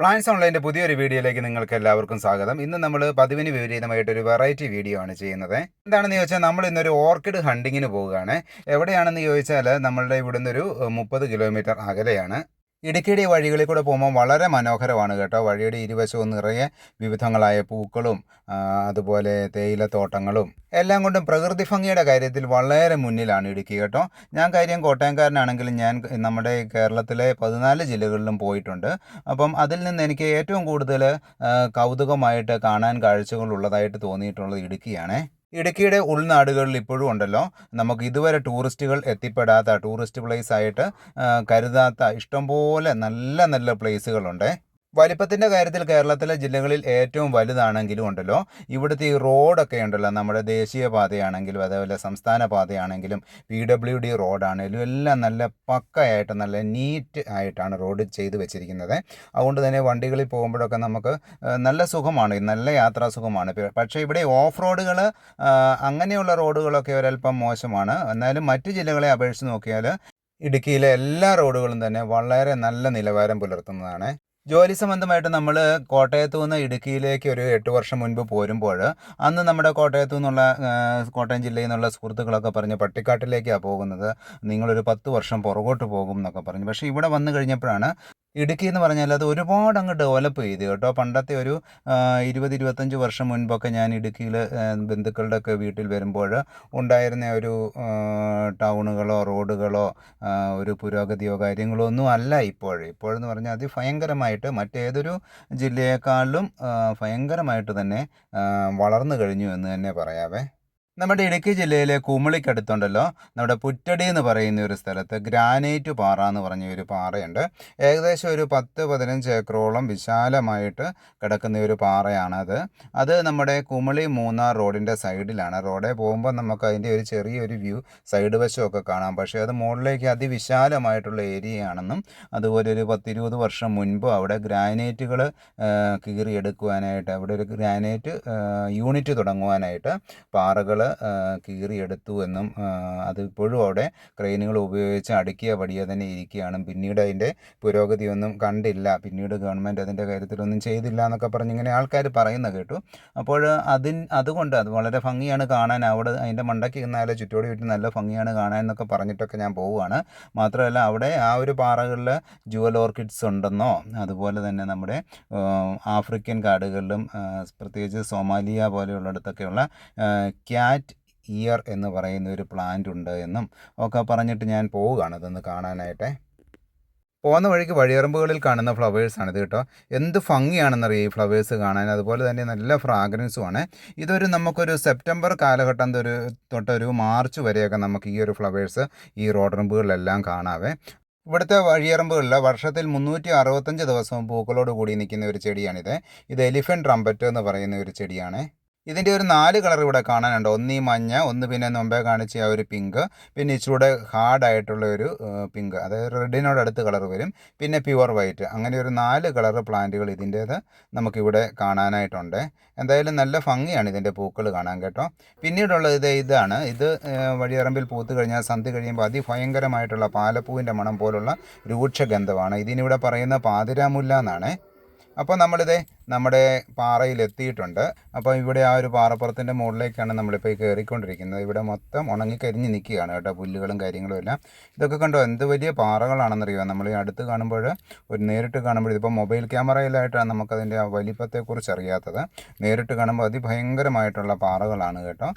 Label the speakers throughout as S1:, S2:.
S1: Plans ഓൺലൈന്റെ പുതിയൊരു വീഡിയോയിലേക്ക് നിങ്ങൾക്ക് എല്ലാവർക്കും സ്വാഗതം. ഇന്ന് നമ്മൾ പതിവിന് വിപരീതമായിട്ട് ഒരു വെറൈറ്റി വീഡിയോ ആണ് ചെയ്യുന്നത്. എന്താണെന്ന് ചോദിച്ചാൽ നമ്മൾ ഇന്നൊരു ഓർക്കിഡ് ഹണ്ടിങ്ങിന് പോവുകയാണ്. എവിടെയാണെന്ന് ചോദിച്ചാൽ നമ്മളുടെ ഇവിടുന്ന് ഒരു മുപ്പത് കിലോമീറ്റർ അകലെയാണ്. ഇടുക്കിയുടെ വഴികളിൽ കൂടെ പോകുമ്പോൾ വളരെ മനോഹരമാണ് കേട്ടോ. വഴിയുടെ ഇരുവശവും നിറയെ വിവിധങ്ങളായ പൂക്കളും അതുപോലെ തേയിലത്തോട്ടങ്ങളും എല്ലാം കൊണ്ടും പ്രകൃതി ഭംഗിയുടെ കാര്യത്തിൽ വളരെ മുന്നിലാണ് ഇടുക്കി കേട്ടോ. ഞാൻ കാര്യം കോട്ടയംകാരനാണെങ്കിലും ഞാൻ നമ്മുടെ കേരളത്തിലെ പതിനാല് ജില്ലകളിലും പോയിട്ടുണ്ട്. അപ്പം അതിൽ നിന്ന് എനിക്ക് ഏറ്റവും കൂടുതൽ കൗതുകമായിട്ട് കാണാൻ കാഴ്ചകളുള്ളതായിട്ട് തോന്നിയിട്ടുള്ളത് ഇടുക്കിയാണേ. ഇടുക്കിയുടെ ഉൾനാടുകളിൽ ഇപ്പോഴും ഉണ്ടല്ലോ. നമുക്ക് ഇതുവരെ ടൂറിസ്റ്റുകൾ എത്തിപ്പെടാത്ത ടൂറിസ്റ്റ് പ്ലേസ് ആയിട്ട് കരുതാത്ത ഇഷ്ടംപോലെ നല്ല നല്ല പ്ലേസുകളുണ്ട്. വലിപ്പത്തിന്റെ കാര്യത്തിൽ കേരളത്തിലെ ജില്ലകളിൽ ഏറ്റവും വലുതാണെങ്കിലും ഉണ്ടല്ലോ. ഇവിടുത്തെ ഈ റോഡൊക്കെ ഉണ്ടല്ലോ. നമ്മുടെ ദേശീയ പാതയാണെങ്കിലും അതേപോലെ സംസ്ഥാന പാതയാണെങ്കിലും പി ഡബ്ല്യു ഡി റോഡാണെങ്കിലും എല്ലാം നല്ല പക്കയായിട്ട് നല്ല നീറ്റ് ആയിട്ടാണ് റോഡ് ചെയ്ത് വെച്ചിരിക്കുന്നത്. അതുകൊണ്ട് തന്നെ വണ്ടികളിൽ പോകുമ്പോഴൊക്കെ നമുക്ക് നല്ല സുഖമാണ്. നല്ല യാത്രാസുഖമാണ് പക്ഷേ ഇവിടെ ഓഫ് റോഡുകൾ അങ്ങനെയുള്ള റോഡുകളൊക്കെ ഒരല്പം മോശമാണ്. എന്നാലും മറ്റ് ജില്ലകളെ അപേക്ഷിച്ച് നോക്കിയാൽ ഇടുക്കിയിലെ എല്ലാ റോഡുകളും തന്നെ വളരെ നല്ല നിലവാരം പുലർത്തുന്നതാണ്. ജോലി സംബന്ധമായിട്ട് നമ്മൾ കോട്ടയത്ത് നിന്ന് ഇടുക്കിയിലേക്ക് ഒരു എട്ട് വർഷം മുൻപ് പോരുമ്പോൾ അന്ന് നമ്മുടെ കോട്ടയത്തു നിന്നുള്ള കോട്ടയം ജില്ലയിൽ നിന്നുള്ള സുഹൃത്തുക്കളൊക്കെ പറഞ്ഞ് പട്ടിക്കാട്ടിലേക്കാണ് പോകുന്നത്. നിങ്ങളൊരു പത്ത് വർഷം പുറകോട്ട് പോകും എന്നൊക്കെ പറഞ്ഞു. പക്ഷേ ഇവിടെ വന്നു കഴിഞ്ഞപ്പോഴാണ് ഇടുക്കി എന്ന് പറഞ്ഞാൽ അത് ഒരുപാട് അങ്ങ് ഡെവലപ്പ് ചെയ്തു കേട്ടോ. പണ്ടത്തെ ഒരു ഇരുപത് ഇരുപത്തഞ്ച് വർഷം മുൻപൊക്കെ ഞാൻ ഇടുക്കിയിൽ ബന്ധുക്കളുടെ ഒക്കെ വീട്ടിൽ വരുമ്പോൾ ഉണ്ടായിരുന്ന ഒരു ടൗണുകളോ റോഡുകളോ ഒരു പുരോഗതിയോ കാര്യങ്ങളോ ഒന്നും അല്ല ഇപ്പോൾ ഇപ്പോഴെന്ന് പറഞ്ഞാൽ അത് ഭയങ്കരമായിട്ട് മറ്റേതൊരു ജില്ലയെക്കാളിലും ഭയങ്കരമായിട്ട് തന്നെ വളർന്നു കഴിഞ്ഞു എന്ന് തന്നെ പറയാവേ. നമ്മുടെ ഇടുക്കി ജില്ലയിലെ കുമിളിക്കടുത്തുണ്ടല്ലോ. നമ്മുടെ പുറ്റടി എന്ന് പറയുന്ന ഒരു സ്ഥലത്ത് ഗ്രാനൈറ്റ് പാറ എന്ന് പറഞ്ഞ ഒരു പാറയുണ്ട്. ഏകദേശം ഒരു പത്ത് പതിനഞ്ച് ഏക്കറോളം വിശാലമായിട്ട് കിടക്കുന്ന ഒരു പാറയാണത് അത്. നമ്മുടെ കുമളി മൂന്നാർ റോഡിന്റെ സൈഡിലാണ്. റോഡേ പോകുമ്പോൾ നമുക്ക് അതിന്റെ ഒരു ചെറിയൊരു വ്യൂ സൈഡ് വശമൊക്കെ കാണാം. പക്ഷേ അത് മുകളിലേക്ക് അതിവിശാലമായിട്ടുള്ള ഏരിയയാണെന്നും അതുപോലെ ഒരു പത്തിരുപത് വർഷം മുൻപ് അവിടെ ഗ്രാനൈറ്റുകൾ കീറിയെടുക്കുവാനായിട്ട് അവിടെ ഒരു ഗ്രാനൈറ്റ് യൂണിറ്റ് തുടങ്ങുവാനായിട്ട് പാറകൾ കീറിയെടുത്തു എന്നും അതിപ്പോഴും അവിടെ ക്രെയിനുകൾ ഉപയോഗിച്ച് അടുക്കിയ പടിയെ തന്നെ ഇരിക്കുകയാണ്. പിന്നീട് അതിന്റെ പുരോഗതിയൊന്നും കണ്ടില്ല. പിന്നീട് ഗവൺമെന്റ് അതിന്റെ കാര്യത്തിലൊന്നും ചെയ്തില്ല എന്നൊക്കെ പറഞ്ഞ് ഇങ്ങനെ ആൾക്കാർ പറയുന്ന കേട്ടു. അപ്പോൾ അതിൻ അതുകൊണ്ട് അത് വളരെ ഭംഗിയാണ് കാണാൻ. അവിടെ അതിന്റെ മണ്ടയ്ക്ക് നിന്നാലേ ചുറ്റോടി ചുറ്റും നല്ല ഭംഗിയാണ് കാണാൻ എന്നൊക്കെ പറഞ്ഞിട്ടൊക്കെ ഞാൻ പോവുകയാണ്. മാത്രമല്ല അവിടെ ആ ഒരു പാറകളിൽ ജുവൽ ഓർക്കിഡ്സ് ഉണ്ടെന്നോ അതുപോലെ തന്നെ നമ്മുടെ ആഫ്രിക്കൻ കാടുകളിലും പ്രത്യേകിച്ച് സോമാലിയ പോലെയുള്ളിടത്തൊക്കെയുള്ള ക്യാറ്റ് ഇയർ എന്ന് പറയുന്ന ഒരു പ്ലാന്റ് ഉണ്ട് എന്നും ഒക്കെ പറഞ്ഞിട്ട് ഞാൻ പോവുകയാണ് ഇതൊന്ന് കാണാനായിട്ട്. പോകുന്ന വഴിക്ക് വഴിയറമ്പുകളിൽ കാണുന്ന ഫ്ലവേഴ്സാണ് ഇത് കേട്ടോ. എന്ത് ഭംഗിയാണെന്നറിയാം ഈ ഫ്ലവേഴ്സ് കാണാൻ? അതുപോലെ തന്നെ നല്ല ഫ്രാഗ്രൻസുമാണ് ഇതൊരു നമുക്കൊരു സെപ്റ്റംബർ കാലഘട്ടം ഒരു തൊട്ടൊരു മാർച്ച് വരെയൊക്കെ നമുക്ക് ഈ ഒരു ഫ്ലവേഴ്സ് ഈ റോഡറമ്പുകളിലെല്ലാം കാണാവേ. ഇവിടുത്തെ വഴിയറമ്പുകളിൽ വർഷത്തിൽ മുന്നൂറ്റി അറുപത്തഞ്ച് ദിവസവും പൂക്കളോട് കൂടി നിൽക്കുന്ന ഒരു ചെടിയാണിത്. ഇത് എലിഫന്റ് ട്രംപറ്റ് എന്ന് പറയുന്ന ഒരു ചെടിയാണ്. ഇതിന്റെ ഒരു നാല് കളർ ഇവിടെ കാണാനുണ്ട്. ഒന്ന് ഈ മഞ്ഞ ഒന്ന് പിന്നെ മുമ്പേ കാണിച്ച ആ ഒരു പിങ്ക് പിന്നെ ഇച്ചിലൂടെ ഹാർഡായിട്ടുള്ള ഒരു പിങ്ക് അതായത് റെഡിനോട് അടുത്ത് കളർ വരും. പിന്നെ പ്യുവർ വൈറ്റ് അങ്ങനെ ഒരു നാല് കളർ പ്ലാന്റുകൾ ഇതിന്റേത് നമുക്കിവിടെ കാണാനായിട്ടുണ്ട്. എന്തായാലും നല്ല ഭംഗിയാണ് ഇതിന്റെ പൂക്കൾ കാണാൻ കേട്ടോ. പിന്നീടുള്ളത് ഇത് ഇതാണ്. ഇത് വഴിയറമ്പിൽ പൂത്ത് കഴിഞ്ഞാൽ സന്ധ്യ കഴിയുമ്പോൾ അതിഭയങ്കരമായിട്ടുള്ള പാലപ്പൂവിന്റെ മണം പോലുള്ള രൂക്ഷഗന്ധമാണ്. ഇതിനിവിടെ പറയുന്ന പാതിരാമുല്ല എന്നാണ്. അപ്പോൾ നമ്മളിത് നമ്മുടെ പാറയിൽ എത്തിയിട്ടുണ്ട് അപ്പോൾ ഇവിടെ ആ ഒരു പാറപ്പുറത്തിന്റെ മുകളിലേക്കാണ് നമ്മളിപ്പോൾ കയറിക്കൊണ്ടിരിക്കുന്നത് ഇവിടെ മൊത്തം ഉണങ്ങിക്കരിഞ്ഞ് നിൽക്കുകയാണ് കേട്ടോ പുല്ലുകളും കാര്യങ്ങളും എല്ലാം. ഇതൊക്കെ കണ്ടോ എന്ത് വലിയ പാറകളാണെന്നറിയോ നമ്മൾ ഈ അടുത്ത് കാണുമ്പോൾ ഒരു നേരിട്ട് കാണുമ്പോൾ ഇതിപ്പോൾ മൊബൈൽ ക്യാമറയിലായിട്ടാണ് നമുക്കതിന്റെ വലിപ്പത്തെക്കുറിച്ച് അറിയാത്തത്. നേരിട്ട് കാണുമ്പോൾ അതിഭയങ്കരമായിട്ടുള്ള പാറകളാണ് കേട്ടോ.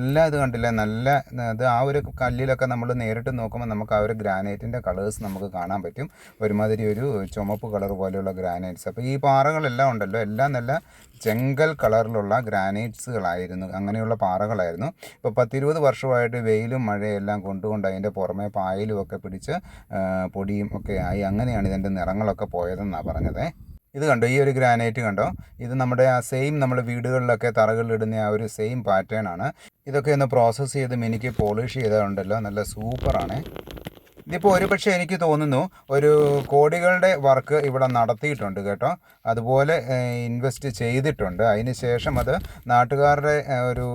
S1: എല്ലാം ഇത് കണ്ടില്ലേ നല്ല ഇത് ആ ഒരു കല്ലിലൊക്കെ നമ്മൾ നേരിട്ട് നോക്കുമ്പോൾ നമുക്ക് ആ ഒരു ഗ്രാനൈറ്റിന്റെ കളേഴ്സ് നമുക്ക് കാണാൻ പറ്റും. ഒരുമാതിരി ഒരു ചുമപ്പ് കളർ പോലെയുള്ള ഗ്രാനൈറ്റ്സ്. അപ്പോൾ ഈ പാറകളെല്ലാം ഉണ്ടല്ലോ. എല്ലാം നല്ല ചെങ്കൽ കളറിലുള്ള ഗ്രാനൈറ്റ്സുകളായിരുന്നു. അങ്ങനെയുള്ള പാറകളായിരുന്നു. ഇപ്പോൾ പത്തിരുപത് വർഷമായിട്ട് വെയിലും മഴയെല്ലാം കൊണ്ടുകൊണ്ട് അതിന്റെ പുറമെ പായലും ഒക്കെ പിടിച്ച് പൊടിയും ഒക്കെ ആയി അങ്ങനെയാണ് ഇതിന്റെ നിറങ്ങളൊക്കെ പോയതെന്നാണ് പറഞ്ഞത്. ഇത് കണ്ടോ? ഈ ഒരു ഗ്രാനൈറ്റ് കണ്ടോ? ഇത് നമ്മുടെ ആ സെയിം നമ്മൾ വീടുകളിലൊക്കെ തറകളിലിടുന്ന ആ ഒരു സെയിം പാറ്റേൺ ആണ്. ഇതൊക്കെ ഒന്ന് പ്രോസസ്സ് ചെയ്ത് മിനിക്ക് പോളിഷ് ചെയ്തതുണ്ടല്ലോ നല്ല സൂപ്പറാണ്. ഇതിപ്പോൾ ഒരുപക്ഷെ എനിക്ക് തോന്നുന്നു ഒരു കോടികളുടെ വർക്ക് ഇവിടെ നടത്തിയിട്ടുണ്ട് കേട്ടോ. അതുപോലെ ഇൻവെസ്റ്റ് ചെയ്തിട്ടുണ്ട്. അതിന് ശേഷം അത് നാട്ടുകാരുടെ ഒരു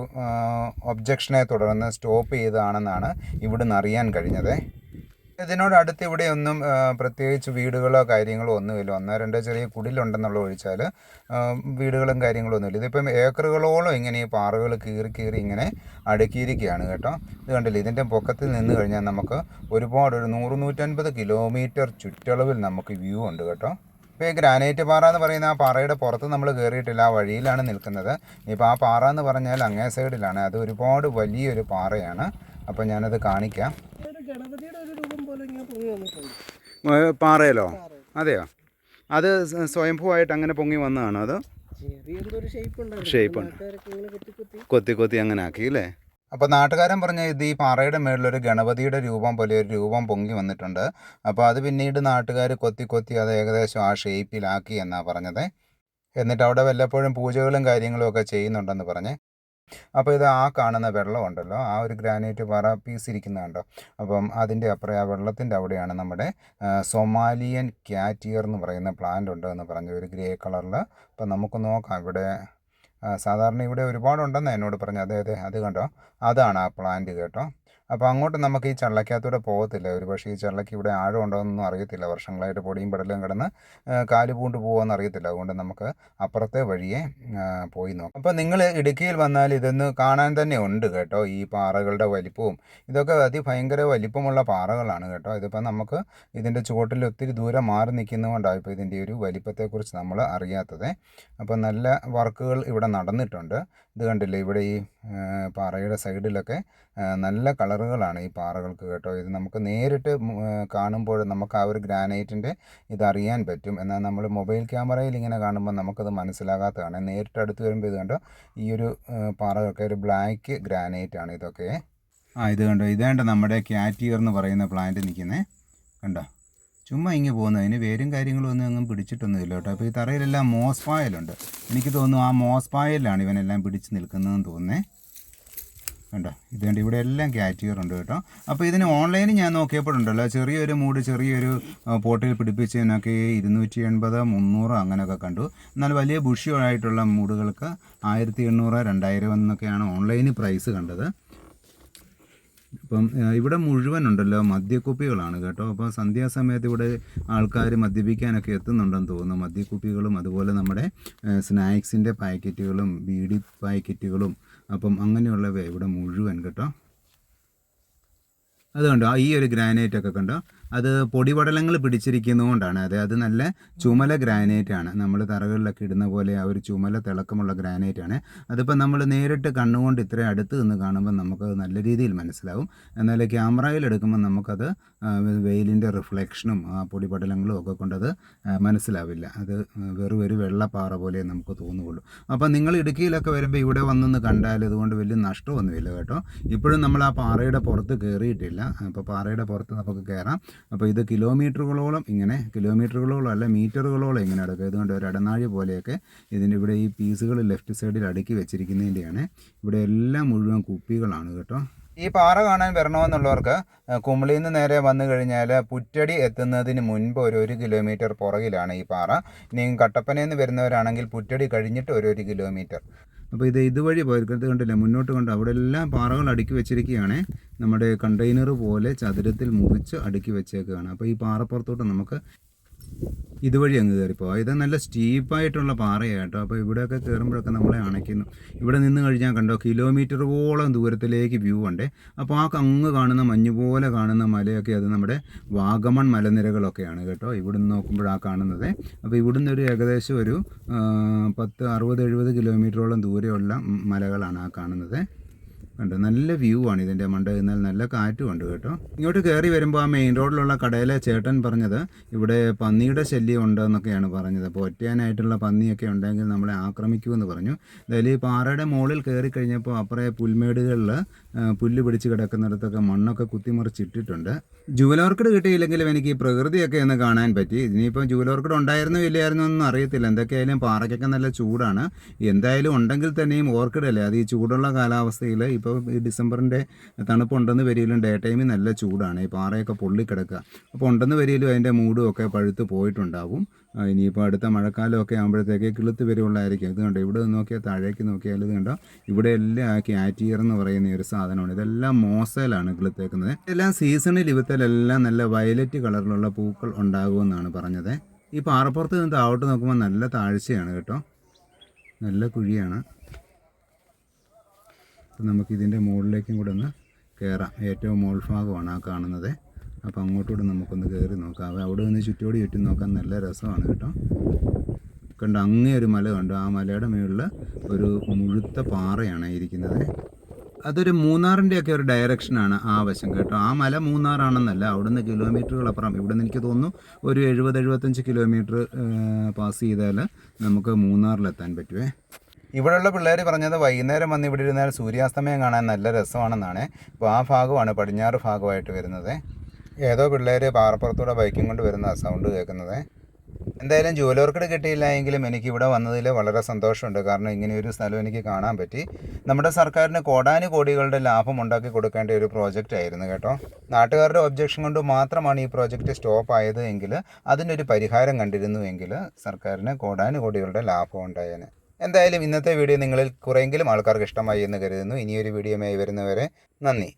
S1: ഒബ്ജക്ഷനെ തുടർന്ന് സ്റ്റോപ്പ് ചെയ്തതാണെന്നാണ് ഇവിടുന്ന് അറിയാൻ കഴിഞ്ഞത്. ഇതിനോട് അടുത്ത് ഇവിടെ ഒന്നും പ്രത്യേകിച്ച് വീടുകളോ കാര്യങ്ങളോ ഒന്നുമില്ല. ഒന്നോ രണ്ടോ ചെറിയ കുടിലുണ്ടെന്നുള്ള ഒഴിച്ചാൽ വീടുകളും കാര്യങ്ങളും ഒന്നുമില്ല. ഇതിപ്പം ഏക്കറുകളോളം ഇങ്ങനെ ഈ പാറകൾ കീറി കീറി ഇങ്ങനെ അടുക്കിയിരിക്കുകയാണ് കേട്ടോ. ഇത് കണ്ടില്ല? ഇതിന്റെ പൊക്കത്തിൽ നിന്ന് കഴിഞ്ഞാൽ നമുക്ക് ഒരുപാട് ഒരു നൂറ് നൂറ്റൻപത് കിലോമീറ്റർ ചുറ്റളവിൽ നമുക്ക് വ്യൂ ഉണ്ട് കേട്ടോ. ഇപ്പോൾ ഈ ഗ്രാനൈറ്റ് പാറ എന്ന് പറയുന്ന ആ പാറയുടെ പുറത്ത് നമ്മൾ കയറിയിട്ടില്ല. ആ വഴിയിലാണ് നിൽക്കുന്നത്. ഇപ്പോൾ ആ പാറ എന്ന് പറഞ്ഞാൽ അങ്ങേ സൈഡിലാണ്. അത് ഒരുപാട് വലിയൊരു പാറയാണ്. അപ്പോൾ ഞാനത് കാണിക്കാം.
S2: ഗണപതിയുടെ ഒരു
S1: പാറയിലോ? അതെയോ? അത് സ്വ- സ്വയംഭൂവായിട്ട് അങ്ങനെ പൊങ്ങി വന്നതാണോ അത്?
S2: ഷേപ്പ് കൊത്തി കൊത്തി.
S1: അങ്ങനെ ആക്കി അല്ലേ? അപ്പോൾ നാട്ടുകാരൻ പറഞ്ഞ ഇത് ഈ പാറയുടെ മേളിലൊരു ഗണപതിയുടെ രൂപം പോലെ ഒരു രൂപം പൊങ്ങി വന്നിട്ടുണ്ട്. അപ്പോൾ അത് പിന്നീട് നാട്ടുകാർ കൊത്തി കൊത്തി അത് ഏകദേശം ആ ഷേപ്പിലാക്കി എന്നാണ് പറഞ്ഞത്. എന്നിട്ട് അവിടെ വല്ലപ്പോഴും പൂജകളും കാര്യങ്ങളും ഒക്കെ ചെയ്യുന്നുണ്ടെന്ന് പറഞ്ഞ്. അപ്പോൾ ഇത് ആ കാണുന്ന വെള്ളമുണ്ടല്ലോ. ആ ഒരു ഗ്രാനൈറ്റ് പാറ പീസ് ഇരിക്കുന്നത് കണ്ടോ അപ്പം അതിന്റെ അപ്പുറം ആ വെള്ളത്തിന്റെ അവിടെയാണ് നമ്മുടെ സൊമാലിയൻ ക്യാറ്റിയർ എന്ന് പറയുന്ന പ്ലാന്റ് ഉണ്ട് എന്ന് പറഞ്ഞ ഒരു ഗ്രേ കളറിൽ അപ്പം നമുക്ക് നോക്കാം ഇവിടെ സാധാരണ ഇവിടെ ഒരുപാടുണ്ടെന്ന് എന്നോട് പറഞ്ഞു. അതെ അതെ അത് കണ്ടോ? അതാണ് ആ പ്ലാന്റ് കേട്ടോ. അപ്പോൾ അങ്ങോട്ട് നമുക്ക് ഈ ചള്ളക്കകത്തൂടെ പോകത്തില്ല. ഒരു പക്ഷേ ഈ ചള്ളക്ക് ഇവിടെ ആഴം ഉണ്ടോയെന്നൊന്നും അറിയത്തില്ല. വർഷങ്ങളായിട്ട് പൊടിയും പടലും കിടന്ന് കാൽ പൂണ്ട് പോകുമെന്ന് അറിയത്തില്ല. അതുകൊണ്ട് നമുക്ക് അപ്പുറത്തെ വഴിയെ പോയി നോക്കാം. അപ്പോൾ നിങ്ങൾ ഇടുക്കിയിൽ വന്നാൽ ഇതൊന്ന് കാണാൻ തന്നെ ഉണ്ട് കേട്ടോ. ഈ പാറകളുടെ വലിപ്പവും ഇതൊക്കെ അതിഭയങ്കര വലിപ്പമുള്ള പാറകളാണ് കേട്ടോ. ഇതിപ്പോൾ നമുക്ക് ഇതിന്റെ ചുവട്ടിൽ ഒത്തിരി ദൂരം മാറി നിൽക്കുന്നതുകൊണ്ടാണ് ഇപ്പോൾ ഇതിന്റെ ഒരു വലിപ്പത്തെക്കുറിച്ച് നമ്മൾ അറിയാത്തത്. അപ്പോൾ നല്ല വർക്കുകൾ ഇവിടെ നടന്നിട്ടുണ്ട്. ഇത് കണ്ടില്ലേ? ഇവിടെ ഈ പാറയുടെ സൈഡിലൊക്കെ നല്ല നല്ല കളറുകളാണ് ഈ പാറകൾക്ക് കേട്ടോ. ഇത് നമുക്ക് നേരിട്ട് കാണുമ്പോൾ നമുക്ക് ആ ഒരു ഗ്രാനൈറ്റിന്റെ ഇതറിയാൻ പറ്റും. എന്നാൽ നമ്മൾ മൊബൈൽ ക്യാമറയിൽ ഇങ്ങനെ കാണുമ്പോൾ നമുക്കത് മനസ്സിലാകാത്തതാണ്. നേരിട്ട് അടുത്ത് വരുമ്പോൾ ഇത് കണ്ടോ? ഈ ഒരു പാറകളൊക്കെ ഒരു ബ്ലാക്ക് ഗ്രാനൈറ്റ് ആണ് ഇതൊക്കെ. ആ ഇത് കണ്ടോ? ഇതേണ്ട നമ്മുടെ ക്യാറ്റിയർ എന്ന് പറയുന്ന പ്ലാന്റ് നിൽക്കുന്നത് കണ്ടോ? ചുമ്മാ ഇങ്ങ് പോകുന്നത് അതിന് വേരും കാര്യങ്ങളും ഒന്നും അങ്ങും പിടിച്ചിട്ടൊന്നുമില്ല കേട്ടോ. അപ്പോൾ ഈ തറയിലെല്ലാം മോസ്പായലുണ്ട് എനിക്ക് തോന്നുന്നു ആ മോസ്പായലിലാണ് ഇവനെല്ലാം പിടിച്ച് നിൽക്കുന്നതെന്ന് തോന്നുന്നേ. കണ്ടോ? ഇതുകൊണ്ട് ഇവിടെ എല്ലാം ഉണ്ട് കേട്ടോ. അപ്പോൾ ഇതിന് ഓൺലൈനിൽ ഞാൻ നോക്കിയപ്പോഴുണ്ടല്ലോ ചെറിയൊരു മൂട് ചെറിയൊരു പോട്ടിൽ പിടിപ്പിച്ചതിനൊക്കെ ഇരുന്നൂറ്റി എൺപത് മുന്നൂറ് അങ്ങനെയൊക്കെ കണ്ടു. എന്നാൽ വലിയ ബുഷിയായിട്ടുള്ള മൂടുകൾക്ക് ആയിരത്തി എണ്ണൂറ് രണ്ടായിരം എന്നൊക്കെയാണ് ഓൺലൈനിൽ പ്രൈസ് കണ്ടത്. അപ്പം ഇവിടെ മുഴുവൻ ഉണ്ടല്ലോ മദ്യക്കുപ്പികളാണ് കേട്ടോ. അപ്പോൾ സന്ധ്യാസമയത്ത് ഇവിടെ ആൾക്കാർ മദ്യപിക്കാനൊക്കെ എത്തുന്നുണ്ടെന്ന് തോന്നുന്നു. മദ്യക്കുപ്പികളും അതുപോലെ നമ്മുടെ സ്നാക്സിന്റെ പാക്കറ്റുകളും ബീഡി പാക്കറ്റുകളും അപ്പം അങ്ങനെയുള്ളവ ഇവിടെ മുഴുവൻ കേട്ടോ. അതുകൊണ്ട് കണ്ടോ? ഈ ഒരു ഗ്രാനൈറ്റ് ഒക്കെ കണ്ടോ? അത് പൊടിപടലങ്ങൾ പിടിച്ചിരിക്കുന്നതുകൊണ്ടാണ്. അത് അത് നല്ല ചുമല ഗ്രാനൈറ്റ് ആണ് നമ്മൾ തറകളിലൊക്കെ ഇടുന്ന പോലെ ആ ഒരു ചുമല തിളക്കമുള്ള ഗ്രാനൈറ്റ് ആണ് അതിപ്പോൾ നമ്മൾ നേരിട്ട് കണ്ണുകൊണ്ട് ഇത്ര അടുത്ത് നിന്ന് കാണുമ്പോൾ നമുക്കത് നല്ല രീതിയിൽ മനസ്സിലാവും. എന്നാൽ ക്യാമറയിൽ എടുക്കുമ്പോൾ നമുക്കത് വെയിലിന്റെ റിഫ്ലക്ഷനും ആ പൊടിപടലങ്ങളും ഒക്കെ കൊണ്ടത് മനസ്സിലാവില്ല. അത് വെറും ഒരു വെള്ളപ്പാറ പോലെ നമുക്ക് തോന്നുകയുള്ളൂ. അപ്പോൾ നിങ്ങൾ ഇടുക്കിയിലൊക്കെ വരുമ്പോൾ ഇവിടെ വന്നൊന്ന് കണ്ടാൽ ഇതുകൊണ്ട് വലിയ നഷ്ടമൊന്നുമില്ല കേട്ടോ. ഇപ്പോഴും നമ്മൾ ആ പാറയുടെ പുറത്ത് കയറിയിട്ടില്ല അപ്പോൾ പാറയുടെ പുറത്ത് നമുക്ക് കയറാം അപ്പോൾ ഇത് കിലോമീറ്ററുകളോളം ഇങ്ങനെ കിലോമീറ്ററുകളോളം അല്ല മീറ്ററുകളോളം ഇങ്ങനെ അടക്കുക ഇതുകൊണ്ട് ഒരു അടനാഴി പോലെയൊക്കെ ഇതിന്റെ ഇവിടെ ഈ പീസുകൾ ലെഫ്റ്റ് സൈഡിൽ അടുക്കി വെച്ചിരിക്കുന്നതിന്റെയാണ്. ഇവിടെ എല്ലാം മുഴുവൻ കുപ്പികളാണ് കേട്ടോ. ഈ പാറ കാണാൻ വരണമെന്നുള്ളവർക്ക് കുമിളിയിൽ നിന്ന് നേരെ വന്നു കഴിഞ്ഞാൽ പുറ്റടി എത്തുന്നതിന് മുൻപ് ഒരു ഒരു കിലോമീറ്റർ പുറകിലാണ് ഈ പാറ. ഇനി കട്ടപ്പനയിൽ നിന്ന് വരുന്നവരാണെങ്കിൽ പുറ്റടി കഴിഞ്ഞിട്ട് ഒരു ഒരു കിലോമീറ്റർ. അപ്പോൾ ഇത് ഇതുവഴി പോയത് കണ്ടില്ല? മുന്നോട്ട് കണ്ട് അവിടെ എല്ലാം പാറകൾ അടുക്കി വെച്ചിരിക്കുകയാണ്. നമ്മുടെ കണ്ടെയ്നർ പോലെ ചതുരത്തിൽ മുറിച്ച് അടുക്കി വെച്ചേക്കുകയാണ്. അപ്പോൾ ഈ പാറപ്പുറത്തോട്ട് നമുക്ക് ഇതുവഴി അങ്ങ് കയറിപ്പോവാം ഇത് നല്ല സ്റ്റീപ്പായിട്ടുള്ള പാറയാണ് കേട്ടോ. അപ്പോൾ ഇവിടെയൊക്കെ കയറുമ്പോഴൊക്കെ നമ്മളെ അണയ്ക്കുന്നു ഇവിടെ നിന്ന് കഴിഞ്ഞാൽ കണ്ടോ കിലോമീറ്ററോളം ദൂരത്തിലേക്ക് വ്യൂ ഉണ്ട്. അപ്പോൾ ആ അങ്ങ് കാണുന്ന മഞ്ഞ് പോലെ കാണുന്ന മലയൊക്കെ അത് നമ്മുടെ വാഗമൺ മലനിരകളൊക്കെയാണ് കേട്ടോ. ഇവിടുന്ന് നോക്കുമ്പോഴാണ് കാണുന്നത്. അപ്പോൾ ഇവിടുന്ന് ഒരു ഏകദേശം ഒരു പത്ത് അറുപത് എഴുപത് കിലോമീറ്ററോളം ദൂരെയുള്ള മലകളാണ് ആ കാണുന്നത്. കണ്ടോ? നല്ല വ്യൂ ആണ് ഇതിന്റെ മണ്ട. എന്നാൽ നല്ല കാറ്റും ഉണ്ട് കേട്ടോ. ഇങ്ങോട്ട് കയറി വരുമ്പോൾ ആ മെയിൻ റോഡിലുള്ള കടയിലെ ചേട്ടൻ പറഞ്ഞത് ഇവിടെ പന്നിയുടെ ശല്യം ഉണ്ടെന്നൊക്കെയാണ് പറഞ്ഞത്. അപ്പോൾ ഒറ്റയാനായിട്ടുള്ള പന്നിയൊക്കെ ഉണ്ടെങ്കിൽ നമ്മളെ ആക്രമിക്കുമെന്ന് പറഞ്ഞു. അതായത് ഈ പാറയുടെ മുകളിൽ കയറി കഴിഞ്ഞപ്പോൾ അപ്പുറേ പുൽമേടുകളിൽ പുല്ല് പിടിച്ച് കിടക്കുന്നിടത്തൊക്കെ മണ്ണൊക്കെ കുത്തിമറിച്ചിട്ടിട്ടുണ്ട് ജൂവലോർക്കിഡ് കിട്ടിയില്ലെങ്കിലും എനിക്ക് ഈ പ്രകൃതിയൊക്കെ ഒന്ന് കാണാൻ പറ്റി. ഇനിയിപ്പോൾ ജൂവലോർക്കിഡ് ഉണ്ടായിരുന്നോ ഇല്ലായിരുന്നോ ഒന്നും അറിയത്തില്ല. എന്തൊക്കെയായാലും പാറയ്ക്കൊക്കെ നല്ല ചൂടാണ്. എന്തായാലും ഉണ്ടെങ്കിൽ തന്നെയും ഓർക്കിഡ് അല്ലേ? അത് ഈ ചൂടുള്ള കാലാവസ്ഥയിൽ ഈ ഇപ്പോൾ ഡിസംബറിന്റെ തണുപ്പുണ്ടെന്ന് വരിയിലും ഡേ ടൈമിൽ നല്ല ചൂടാണ്. ഈ പാറയൊക്കെ പൊള്ളിക്കിടക്കുക. അപ്പോൾ ഉണ്ടെന്ന് വരിയിലും അതിന്റെ മൂടും ഒക്കെ പഴുത്ത് പോയിട്ടുണ്ടാവും. ഇനിയിപ്പോൾ അടുത്ത മഴക്കാലമൊക്കെ ആകുമ്പോഴത്തേക്ക് കിളുത്ത് വരുള്ളായിരിക്കും ഇത് കണ്ടോ ഇവിടെ നോക്കിയാൽ താഴേക്ക് നോക്കിയാൽ ഇത് കണ്ടോ ഇവിടെ എല്ലാം ക്യാറ്റിയർ എന്ന് പറയുന്ന ഒരു സാധനമാണ്. ഇതെല്ലാം മോസയിലാണ് കിളുത്തേക്കുന്നത്. ഇതെല്ലാം സീസണിൽ ഇവത്തിലെല്ലാം നല്ല വയലറ്റ് കളറിലുള്ള പൂക്കൾ ഉണ്ടാകുമെന്നാണ് പറഞ്ഞത്. ഈ പാറപ്പുറത്ത് നിന്ന് താഴോട്ട് നോക്കുമ്പോൾ നല്ല താഴ്ചയാണ് കേട്ടോ. നല്ല കുഴിയാണ്. അപ്പം നമുക്ക് ഇതിന്റെ മുകളിലേക്കും കൂടെ ഒന്ന് കയറാം ഏറ്റവും മോൾ ഭാഗമാണ് ആ കാണുന്നത്. അപ്പോൾ അങ്ങോട്ടൂടെ നമുക്കൊന്ന് കയറി നോക്കാം. അവിടെ നിന്ന് ചുറ്റോടി ചുറ്റും നോക്കാൻ നല്ല രസമാണ് കേട്ടോ. കണ്ടോ അങ്ങേ ഒരു മല കണ്ടു? ആ മലയുടെ മുകളിൽ ഒരു മുഴുത്ത പാറയാണ് ഇരിക്കുന്നത്. അതൊരു മൂന്നാറിന്റെ ഒക്കെ ഒരു ഡയറക്ഷനാണ് ആ വശം കേട്ടോ. ആ മല മൂന്നാറാണെന്നല്ല അവിടുന്ന് കിലോമീറ്ററുകൾ അപ്പുറം. നിന്ന് എനിക്ക് തോന്നുന്നു ഒരു എഴുപത് എഴുപത്തഞ്ച് കിലോമീറ്റർ പാസ് ചെയ്താൽ നമുക്ക് മൂന്നാറിലെത്താൻ പറ്റുമേ ഇവിടെയുള്ള പിള്ളേർ പറഞ്ഞത് വൈകുന്നേരം വന്ന് ഇവിടെ ഇരുന്നാൽ സൂര്യാസ്തമയം കാണാൻ നല്ല രസമാണെന്നാണ്. അപ്പോൾ ആ ഭാഗമാണ് പടിഞ്ഞാറ് ഭാഗമായിട്ട് വരുന്നത്. ഏതോ പിള്ളേർ പാറപ്പുറത്തൂടെ ബൈക്കും കൊണ്ട് വരുന്ന സൗണ്ട് കേൾക്കുന്നത്. എന്തായാലും ജോലോർക്കിട് കിട്ടിയില്ല എങ്കിലും എനിക്ക് ഇവിടെ വന്നതിൽ വളരെ സന്തോഷമുണ്ട്. കാരണം ഇങ്ങനെയൊരു സ്ഥലം എനിക്ക് കാണാൻ പറ്റി. നമ്മുടെ സർക്കാരിന് കോടാനു കോടികളുടെ ലാഭം ഉണ്ടാക്കി കൊടുക്കേണ്ട ഒരു പ്രോജക്റ്റ് ആയിരുന്നു കേട്ടോ. നാട്ടുകാരുടെ ഒബ്ജക്ഷൻ കൊണ്ട് മാത്രമാണ് ഈ പ്രോജക്റ്റ് സ്റ്റോപ്പ് ആയത് എങ്കിൽ അതിനൊരു പരിഹാരം കണ്ടിരുന്നുവെങ്കിൽ സർക്കാരിന് കോടാനു കോടികളുടെ ലാഭം ഉണ്ടായേനെ. എന്തായാലും ഇന്നത്തെ വീഡിയോ നിങ്ങളിൽ കുറെയെങ്കിലും ആൾക്കാർക്ക് ഇഷ്ടമായി എന്ന് കരുതുന്നു. ഇനിയൊരു വീഡിയോയുമായി വരുന്നവരെ നന്ദി.